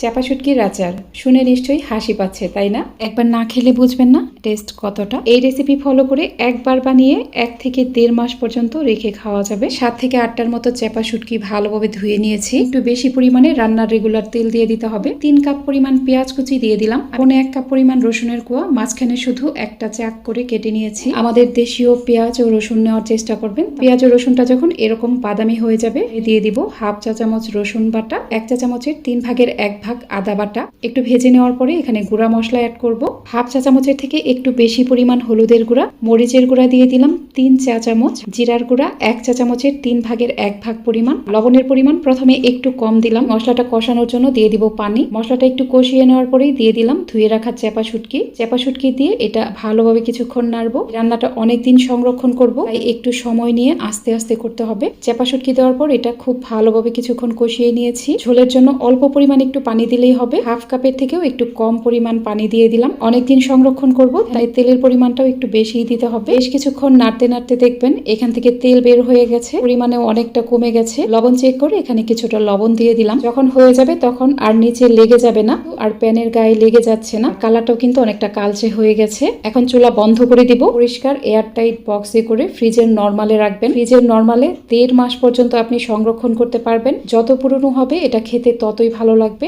চাপা শুটকির আচার, শুনে নিশ্চয়ই হাসি পাচ্ছে, তাই না? একবার না খেলে বুঝবেন না টেস্ট কতটা। এই রেসিপি ফলো করে একবার বানিয়ে এক থেকে দেড় মাস পর্যন্ত রেখে খাওয়া যাবে। সাত থেকে আটটার মতো চাপা শুটকি ভালোভাবে ধুয়ে নিয়েছি। একটু বেশি পরিমাণে রান্নার রেগুলার তেল দিয়ে দিতে হবে। তিন কাপ পরিমাণ পেঁয়াজ কুচি দিয়ে দিলাম। এখন এক কাপ পরিমাণ রসুনের কুয়া, মাঝখানে শুধু একটা চাক করে কেটে নিয়েছি। আমাদের দেশীয় পেঁয়াজ ও রসুন নেওয়ার চেষ্টা করবেন। পেঁয়াজ ও রসুনটা যখন এরকম বাদামি হয়ে যাবে, দিয়ে দিব হাফ চা চামচ রসুন বাটা, এক চা চামচের তিন ভাগের এক ভাগ আদা বাটা একটু ভেজে নেওয়ার পরে এখানে গুঁড়া মশলা অ্যাড করব। হাফ চা চামচের থেকে একটু বেশি পরিমাণ হলুদের গুঁড়া, মরিচের গুঁড়া দিয়ে দিলাম তিন চা চামচ, জিরার গুঁড়া এক চা চামচের তিন ভাগের এক ভাগ পরিমাণ, লবণের পরিমাণ প্রথমে একটু কম দিলাম। মশলাটা কষানোর জন্য দিয়ে দিব পানি। মশলাটা একটু কষিয়ে নেওয়ার পরেই দিয়ে দিলাম ধুয়ে রাখা চেপা শুটকি। চেপা শুটকি দিয়ে এটা ভালোভাবে কিছুক্ষণ নাড়বো। রান্নাটা অনেকদিন সংরক্ষণ করব, তাই একটু সময় নিয়ে আস্তে আস্তে করতে হবে। চেপা শুটকি দেওয়ার পর এটা খুব ভালোভাবে কিছুক্ষণ কষিয়ে নিয়েছি। ঝোলের জন্য অল্প পরিমাণ একটু পানি দিলেই হবে। হাফ কাপের থেকেও একটু কম পরিমাণ পানি দিয়ে দিলাম। অনেকদিন সংরক্ষণ করব, তাই তেলের পরিমাণটাও একটু বেশি দিতে হবে। বেশ কিছুক্ষণ নাড়তে নাড়তে দেখবেন এখান থেকে তেল বের হয়ে গেছে। পরিমাণে অনেকটা কমে গেছে। লবণ চেক করে এখানে কিছুটা লবণ দিয়ে দিলাম। যখন হয়ে যাবে তখন আর নিচে লেগে যাবে না, আর প্যানের গায়ে লেগে যাচ্ছে না। কালারটাও কিন্তু অনেকটা কালচে হয়ে গেছে। এখন চুলা বন্ধ করে দিব। পরিষ্কার এয়ার টাইট বক্সে করে ফ্রিজের নর্মালে রাখবেন। ফ্রিজের নর্মালে দেড় মাস পর্যন্ত আপনি সংরক্ষণ করতে পারবেন। যত পুরনো হবে, এটা খেতে ততই ভালো লাগবে।